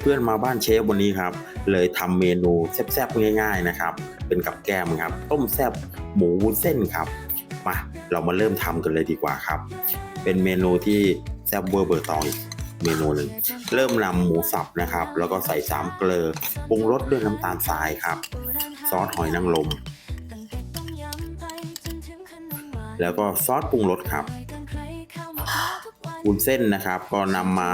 เพื่อนมาบ้านเชฟวันนี้ครับเลยทำเมนูแซ่บๆง่าย ๆนะครับ เป็นกับแก้มครับ ต้มแซ่บหมูวุ้นเส้นครับมาเรามาเริ่มทำกันเลยดีกว่าครับ เป็นเมนูที่แซ่บเวอร์เบอร์ตองอีกเมนูหนึ่งเริ่มนำหมูสับนะครับ แล้วก็ใส่สามเกลือปรุงรสด้วยน้ำตาลทรายครับ ซอสหอยนางรมแล้วก็ซอสปรุงรสครับวุ้นเส้นนะครับ ก็นำมา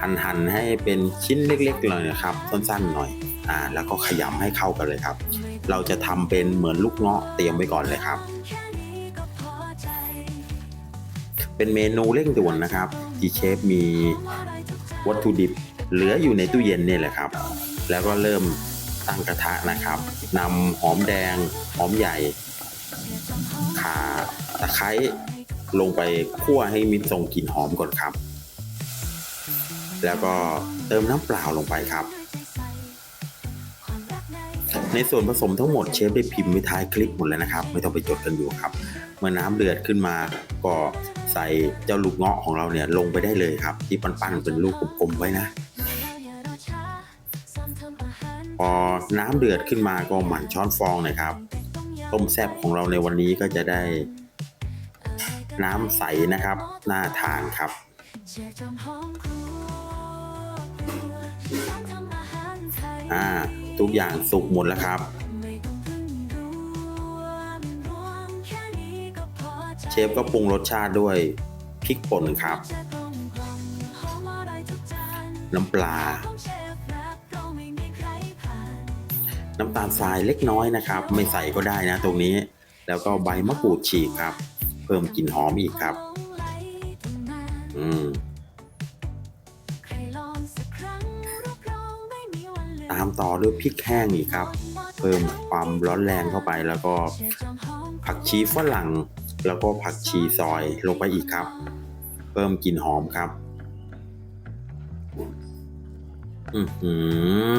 หั่นๆให้เป็นชิ้นเล็กๆเลยนะครับสั้นๆหน่อยอ่าแล้วก็ขยำให้เข้ากันเลยครับ เราจะทำเป็นเหมือนลูกเงาะเตรียมไว้ก่อนเลยครับ เป็นเมนูเร่งด่วนนะครับที่เชฟมีวัตถุดิบเหลืออยู่ในตู้เย็นเนี่ยแหละครับ แล้วก็เริ่มตั้งกระทะนะครับนำหอมแดง หอมใหญ่ข่าตะไคร้ลงไปคั่วให้มีทรงกลิ่นหอมก่อนครับ แล้วก็เติมน้ำเปล่าลงไปครับ ในส่วนผสมทั้งหมดเชฟได้พิมพ์ไว้ท้ายคลิปหมดแล้วนะครับ ไม่ต้องไปจดกันอยู่ครับ เมื่อน้ำเดือดขึ้นมาก็ใส่เจ้าลูกเงาะของเราเนี่ยลงไปได้เลยครับ ที่ปั้นๆเป็นลูกกลมๆไว้นะพอน้ำเดือดขึ้นมาก็หมั่นช้อนฟองหน่อยครับ ต้มแซ่บของเราในวันนี้ก็จะได้ น้ำใสนะครับน่าทานครับ อ่าทุกอย่างสุกหมดแล้วครับ เชฟก็ปรุงรสชาติด้วยพริกป่นครับ น้ำปลา น้ำตาลทรายเล็กน้อยนะครับ ไม่ใส่ก็ได้นะตรงนี้ แล้วก็ใบมะกรูดฉีกครับ เพิ่มกลิ่นหอมอีกครับ อืม ตามต่อด้วยพริกแห้งอีกครับ เพิ่มความร้อนแรงเข้าไปแล้วก็ผักชีฝรั่ง แล้วก็ผักชีซอยลงไปอีกครับ เพิ่มกลิ่นหอมครับ อือหื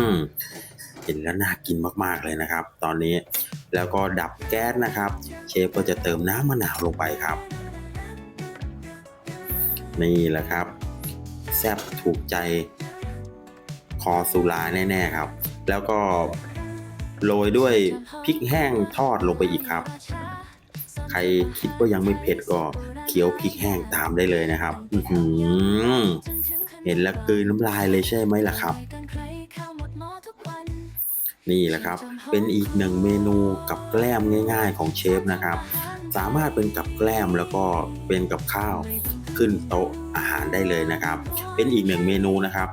อเห็นแล้วน่ากินมากๆเลยนะครับ ตอนนี้แล้วก็ดับแก๊สนะครับ เชฟก็จะเติมน้ำมะนาวลงไปครับ นี่แหละครับ แซ่บถูกใจ คอสุราแน่ๆครับ แล้วก็โรยด้วยพริกแห้งทอดลงไปอีกครับ ใครคิดว่ายังไม่เผ็ดก็เคี้ยวพริกแห้งตามได้เลยนะครับเห็นแล้วกลืนน้ำลายเลยใช่ไหมล่ะครับ นี่แหละครับ เป็นอีกหนึ่งเมนูกับแกล้มง่าย ๆ ของเชฟนะครับ สามารถเป็นกับแกล้มแล้วก็เป็นกับข้าวขึ้นโต๊ะอาหารได้เลยนะครับ เป็นอีกหนึ่งเมนูนะครับ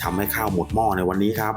ที่ทำให้ข้าวหมดหม้อในวันนี้ครับ